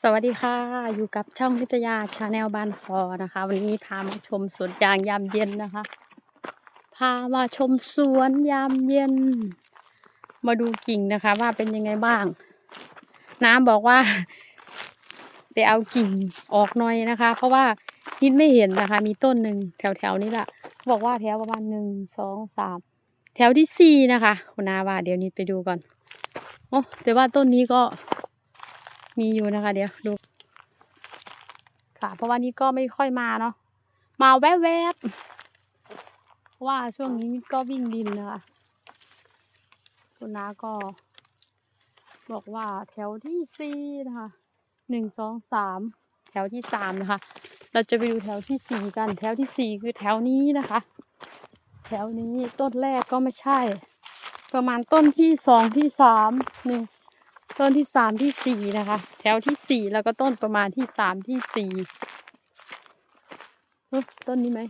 สวัสดีค่ะ อยู่กับช่องพิทยาชาแนลบ้านซอนะคะ วันนี้พามาชมสวนยางยามเย็นนะคะ พามาชมสวนยามเย็น มาดูกิ่งนะคะ ว่าเป็นยังไงบ้าง น้ำบอกว่า ไปเอากิ่งออกหน่อยนะคะ เพราะว่านิดไม่เห็นนะคะ มีต้นหนึ่งแถวแถวๆนี้แหละบอกว่าแถวประมาณหนึ่งสองสามแถวที่สี่นะคะคุณนาว่าเดี๋ยวนิดไปดูก่อนโอ้แต่ว่าต้นนี้ก็ มีอยู่นะคะ เดี๋ยวดู ค่ะ เพราะว่านี่ก็ไม่ค่อยมาเนาะมาแวบๆเพราะว่าช่วงนี้ก็วิ่งดินนะคะคุณน้าก็ บอกว่าแถวที่สี่นะคะหนึ่งสองสามแถวที่สามนะคะ เราจะไปดูแถวที่สี่กัน แถวที่สี่คือแถวนี้นะคะ แถวนี้ต้นแรกก็ไม่ใช่ ประมาณต้นที่สองที่สามหนึ่ง ต้นที่สามที่สี่นะคะ แถวที่สี่แล้วก็ต้นประมาณที่สามที่สี่ต้นนี้ไหม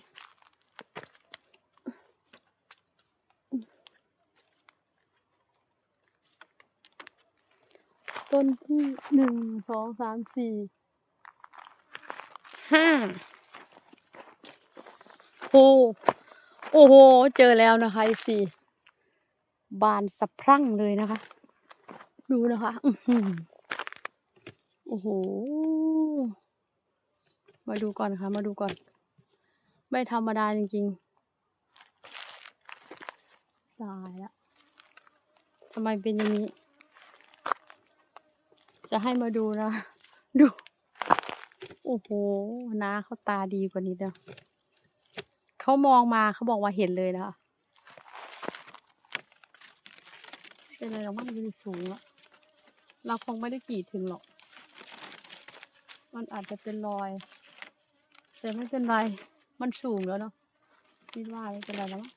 ต้นที่หนึ่งสองสามสี่ห้าโอ้โอ้โห เจอแล้วนะคะสี่บานสะพรั่งเลยนะคะ ดูนะคะโอ้โห มาดูก่อนค่ะ มาดูก่อน ไม่ธรรมดาจริงๆ ตายละทำไมเป็นอย่างนี้ จะให้มาดูนะ ดู โอ้โหน้าเขาตาดีกว่านี้เด้อเขามองมาเขาบอกว่าเห็นเลยนะคะเป็นอะไรหรอกมันยืนสูงอะ เราคงไม่ได้กรีดถึงหรอก มันอาจจะเป็นรอย แต่ไม่เป็นไร มันสูงแล้วเนาะคิดว่าไม่เป็นไรแล้วมั้ง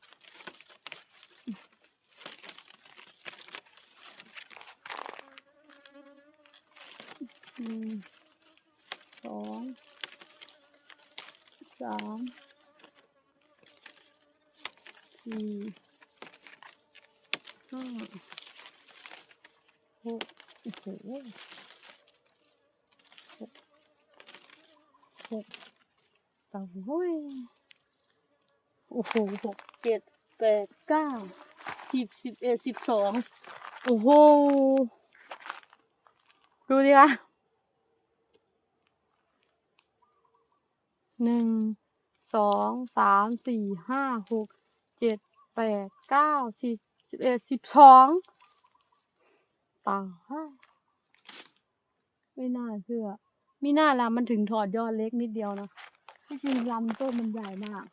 หนึ่งสองสามสี่ห้าหก โอ้โหหกสองโอ้ยโอ้โหหกเจ็ดแปดเก้าสิบสิบเอ็ดสิบสองโอ้โห ดูดิคะหนึ่งสองสามสี่ห้าหกเจ็ดแปดเก้าสิบสิบเอ็ดสิบสอง ตา ไม่น่าเชื่อ มีหน้าลำมันถึงถอดยอดเล็กนิดเดียวนะที่จริงลำต้นมันใหญ่มาก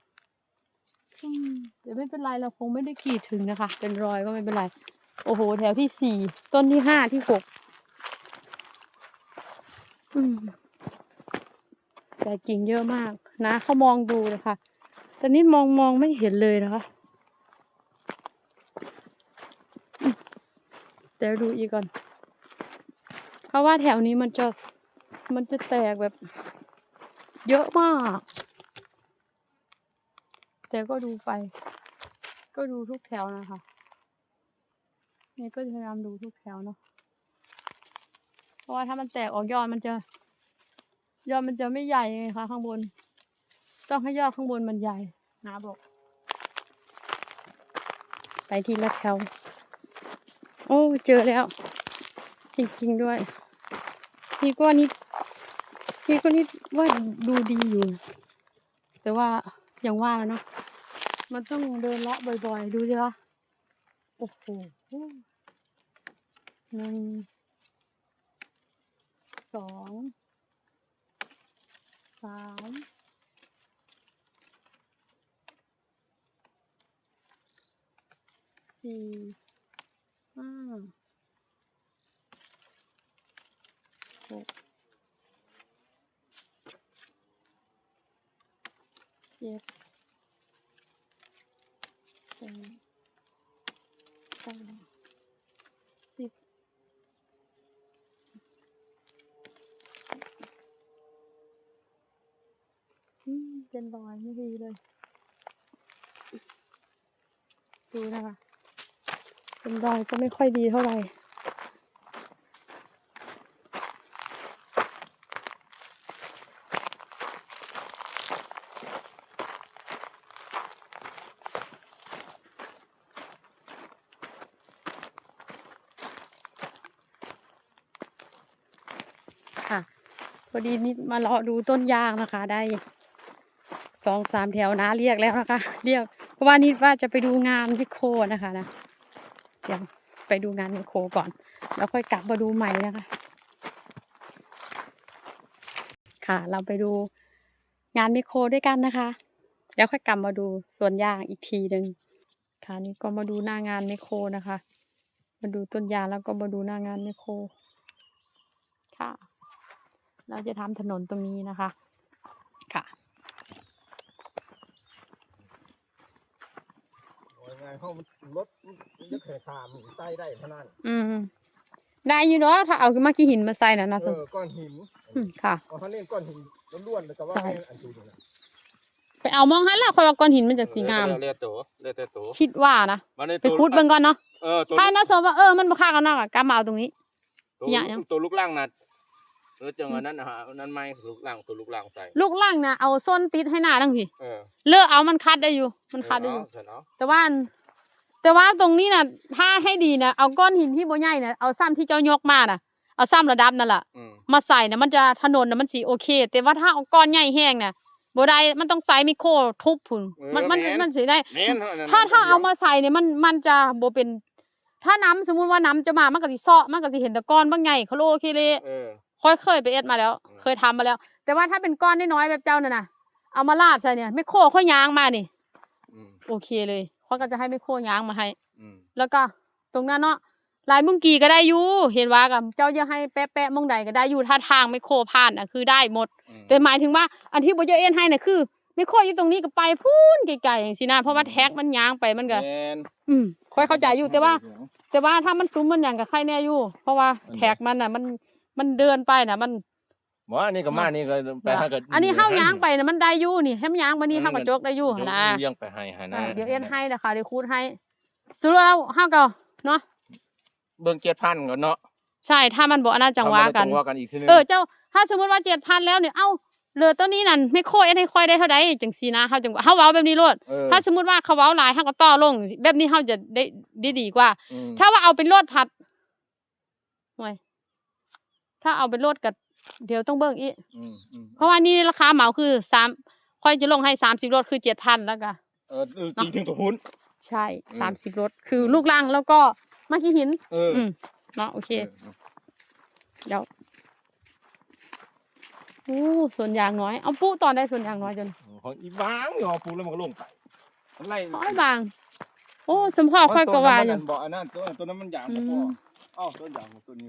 เดี๋ยวไม่เป็นไรเราคงไม่ได้กีดถึงนะคะ เป็นรอยก็ไม่เป็นไร โอ้โห แถวที่สี่ต้นที่ห้าที่หกแต่กิ่งเยอะมากนะเขามองดูเลยค่ะแต่นี่มองมองไม่เห็นเลยนะคะ เดี๋ยวดูอีกก่อน เพราะว่าแถวนี้มันจะมันจะแตกแบบ เยอะมาก แต่ก็ดูไป ก็ดูทุกแถวนะคะ นี่ก็พยายามดูทุกแถวเนาะ เพราะว่าถ้ามันแตกออกยอดมันจะ ยอดมันจะไม่ใหญ่ไงคะข้างบน ต้องให้ยอดข้างบนมันใหญ่นะบอก ไปทีละแถว โอ้เจอแล้ว จริงๆด้วย นี่ก็นิดนี่ก็นิดว่าดูดีอยู่ แต่ว่าอย่างว่าแล้วเนาะมันต้องเดินเลาะบ่อยๆ ดูสิคะโอ้โหหนึ่งสองสามสี่ ห้าหกเจ็ดแปดเก้าสิบอืมเป็นรอยไม่ดีเลย ดูนะคะ กำไรก็ไม่ค่อยดีเท่าไหร่ค่ะพอดีนิดมาเลาะดูต้นยางนะคะ ได้สองสามแถวนะเรียกแล้วนะคะ เรียก เพราะว่านิดว่าจะไปดูงานที่โคนะคะนะ เดี๋ยวไปดูงานที่โคก่อน แล้วค่อยกลับมาดูใหม่นะคะ ค่ะ เราไปดูงานไมโครด้วยกันนะคะ แล้วค่อยกลับมาดูส่วนยางอีกทีหนึ่งค่ะนี่ก็มาดูหน้างานไมโครนะคะ มาดูต้นยางแล้วก็มาดูหน้างานไมโครค่ะ เราจะทำถนนตรงนี้นะคะ โอ้ยไง เขามันรถมันจะแข่ขามใต้ได้เท่านั้นอืมได้อยู่เนาะถ้าเอามากี่หินมาใส่นะนะเอสมอก้อนหินอืมค่ะ เอาเขาเล่นก้อนหินล้วนๆแต่ว่าใช่แม่งอันจูนี่นะไปเอามองให้ละคอยว่าก้อนหินมันจะสีงาม เรียกตัวเรียกแต่ตัวคิดว่านะมันในไปคุดเบิ่งก่อนเนาะเออตัวถ้านะสมว่าเออมันบ่ค่ากันเนาะก็กลับมาเอาตรงนี้ ตัวอย่ายัง ตัวลูกล่างนัดเออจังอันนั้นนะฮะอันนั้นไม่ลูกล่างตัวลูกล่างใส่ลูกล่างนะเอาส้นติดให้หน้าทั้งทีเออเลือกเอามันคัดได้อยู่ มันคัดได้อยู่เเเนาะแต่ว่าอัน แต่ว่าตรงนี้น่ะถ้าให้ดีนะเอาก้อนหินที่บ่ใหญ่น่ะเอาซ้ำที่เจ้ายกมาน่ะเอาซ้ำระดับนั่นแหละอืมมาใส่น่ะมันจะถนนน่ะมันสีโอเค แต่ว่าถ้าเอาก้อนใหญ่แห้งน่ะบ่ได้มันต้องใส่ไมิโครทุบพุ่นมันมันมันสิได้ แม่นอันนั้นถ้าถ้าเอามาใส่เนี่ยมันมันจะบ่เป็น ถ้าน้ำสมมุติว่าน้ำจะมามันก็สิเซาะมันก็สิเห็นแต่ก้อนบางใหญ่เขาโลเคเลเออ ค่อยเคยไปเอ็ดมาแล้ว อืม เคยทำมาแล้ว แต่ว่าถ้าเป็นก้อนน้อยๆแบบเจ้าน่ะนะเอามาลาดใส่เนี่ยไมโครค่อยยางมานี่อืมโอเคเลย เขาก็จะให้ไมโครยางมาให้ อืมแล้วก็ตรงนั้นเนาะลายมุงกีก็ได้อยู่เห็นว่ากับเจ้าจะให้แปะแปะๆมองใดก็ได้อยู่ถ้าทางไมโครผ่านอะคือได้หมด อืม แต่หมายถึงว่าอันที่โบเจเอ็นให้น่ะคือ ไมโครอยู่ตรงนี้ก็ไปพูนไกลๆอย่างสินะเพราะว่าแท็กมันยางไปมันก็แม่นอืมค่อยเข้าใจอยู่แต่ว่า แต่ว่าถ้ามันซุ้มมันอย่างกับใครแน่อยู่ เพราะว่าอันไหนแท็กมันอะ มันมันเดินไปน่ะ มัน หมออันนี้ก็มานี่ก็ไปหาก็อันนี้เฮายางไปน่ะมันได้อยู่นี่ให้มันยางมานี่เฮาก็จกได้อยู่ยกนะเลี้ยงไปให้ให้นะอ่าเดี๋ยวเอ็นให้นะคะเดี๋ยวคูดให้สุดแล้วเฮาก็เนาะเบิ่ง7,000ก่อนเนาะใช่ถ้ามันบ่อันนั้นจังว่ากันจังว่ากันอีกทีนึงเออเจ้าถ้าสมมุติว่า7,000แล้วเนี่ยเอ้าเหลือตัวนี้นั่นไม่โคเอ็นให้ค่อยได้เท่าใดจังซี่นะเฮาจังว่าเฮาเว้าแบบนี้โลดเออถ้าสมมุติว่าเขาเว้าหลายเฮาก็ต่อลง แบบนี้เฮาจะได้ได้ดีกว่าอืมถ้าว่าเอาเป็นรถผัดหน่วยถ้าเอาเป็นรถกับ เดี๋ยวต้องเบิ่งอีกอืมอืมเพราะว่านี่ราคาเหมาคือสามค่อยจะลงให้สามสิบรถคือเจ็ดพันแล้วก็ เออเออจริงถึงตัวหุ้นใช่อืม สามสิบรถคือลูกลังแล้วก็มากี่หิน เอออืมเนาะโอเค เออเดี๋ยวโอ้ส่วนยางน้อย เอาปุ๊ตอนได้ส่วนยางน้อยจนของอีบ้างยอปูแล้วมันก็ลงไปมันไล่น้อยบาง โอ้สมพ่อค่อยก็ว่าอยู่ มันบอกอันนั้นตัวตัวนั้นมันยางบ่พอือมอ้าวต้นยางตัวนี้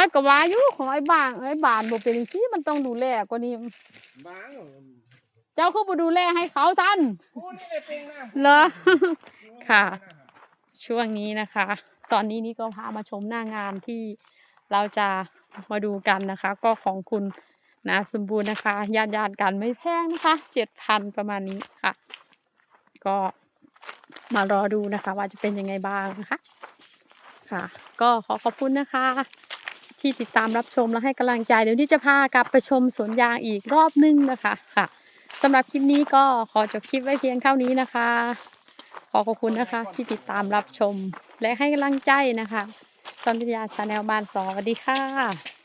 ค่อยก็ว่าอยู่ของไอ้บางไอ้บานบ่เป็นที่มันต้องดูแลกว่านี้ บ้างเจ้าคือบ่ดูแลให้เขาซันโอ้นี่เลยเป็นนะเหรอ ค่ะ ช่วงนี้นะคะ ตอนนี้นี่ก็พามาชมหน้างานที่เราจะมาดูกันนะคะ ก็ของคุณนะสมบูรณ์นะคะญาติญาติๆกันไม่แพงนะคะเจ็ดพันประมาณนี้ค่ะ ก็มารอดูนะคะ ว่าจะเป็นยังไงบ้างนะคะ ค่ะ ก็ขอขอบคุณนะคะ ที่ติดตามรับชมและให้กำลังใจ เดี๋ยวนี้จะพากลับไปชมสวนยางอีกรอบนึงนะคะค่ะสำหรับคลิปนี้ก็ขอจบคลิปไว้เพียงเท่านี้นะคะ ขอขอบคุณนะคะ ที่ติดตามรับชม และให้กำลังใจนะคะตอนวิทยาชาแนลบ้านสอสวัสดีค่ะ